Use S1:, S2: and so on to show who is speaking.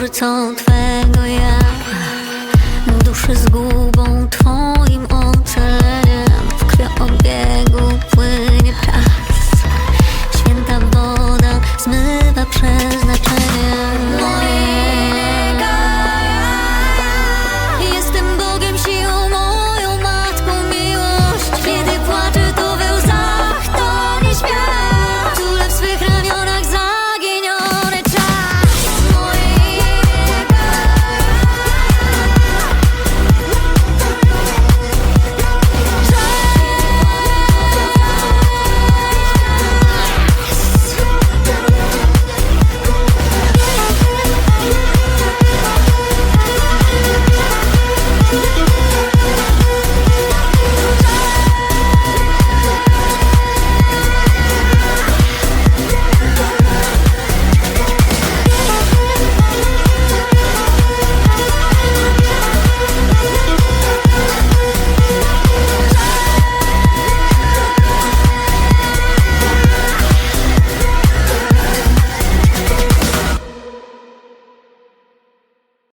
S1: twórcą Twego ja. Duszy zgubą Twą